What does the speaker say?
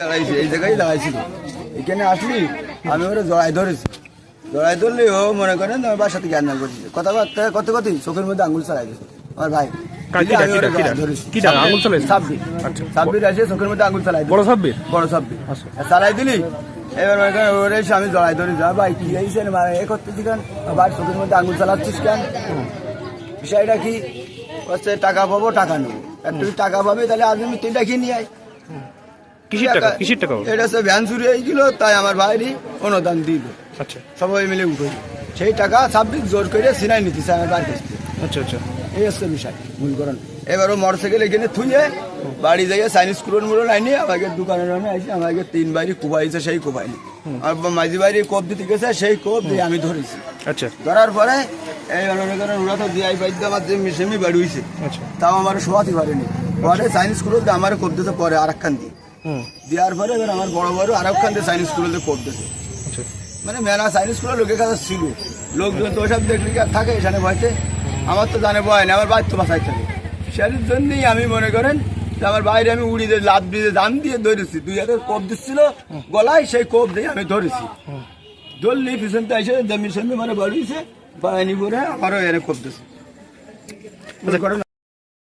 দাঁড়াইছে এই জায়গায় দাঁড়াইছিল এখানে আসলি আমি ওরা জড়াই ধরেছি। জড়াই ধরলে ও মনে করেন আমার বাসার থেকে আন্দাজ করছি কথাবার্তা কত কত চোখের মধ্যে আঙুল চালাই দিয়েছে। আমার ভাই আচ্ছা। চালাই আচ্ছা। দিলি? এবার মনে করেন ওরে আমি জড়াই ধরি যা ভাই কি হয়েছে এ করতেছি কেন? আবার চোখের মধ্যে আঙুল চালাচ্ছিস কেন? বিষয়টা কি? টাকা পাবো টাকা নেব। তুই টাকা পাবি তাহলে আজ আমি তিনটা কিনে নিয়ে আয়। কিসের টাকা কিসের টাকা এটা হচ্ছে ভ্যান চুরি তাই আমার ভাইরই অনুদান দিল। আচ্ছা। সবাই মিলে উঠে সেই টাকা ছাব্বিশ জোর করে সিনাই নিতে চায় আমার থেকে। আচ্ছা আচ্ছা। এই হচ্ছে বিষয় মূল করণ। এবার ও মোটর সাইকেল এখানে থুয়ে বাড়ি যাইয়ে চাইনিজ কুরন মুরন আইনি আমাকে দোকানের নামে আইসি আমাকে তিন বাইরে কুবাইছে সেই কুবাইনি আর মাঝি বাইরে কোপ দিতে গেছে সেই কোপ দিয়ে আমি ধরেছি। আচ্ছা। ধরার পরে এই মনে করেন ওরা তো দিয়াই বাইদ্য আমার যে মিশেমি বাড়ি হয়েছে আচ্ছা। তাও আমার শোয়াতে পারেনি। পরে চাইনিজ কুরন আমার কোপ দিতে পরে আর একখান দিয়ে। দেওয়ার পরে এবার আমার বড় বড় আর একখান দিয়ে চাইনিজ স্কুলে আচ্ছা। মানে মেলা চাইনিজ স্কুলের লোকের কাছে ছিল। লোকজন তো ওসব দেখলি আর থাকে এখানে ভয়তে? আমার তো জানে ভয় না আমার বাইর তো বাসায় থাকে। সেই জন্যই আমি মনে করেন যে আমার বাইরে আমি উড়ি দিয়ে লাভ দিয়ে দাম দিয়ে ধরেছি। দুই হাজার কোপ দিচ্ছিল গলায় সেই কোপ দিয়ে আমি ধরেছি। ধরলি পিছনতে এসে জমির সঙ্গে মানে বাড়িয়েছে পায়নি করে আমারও এনে কোপ দিচ্ছে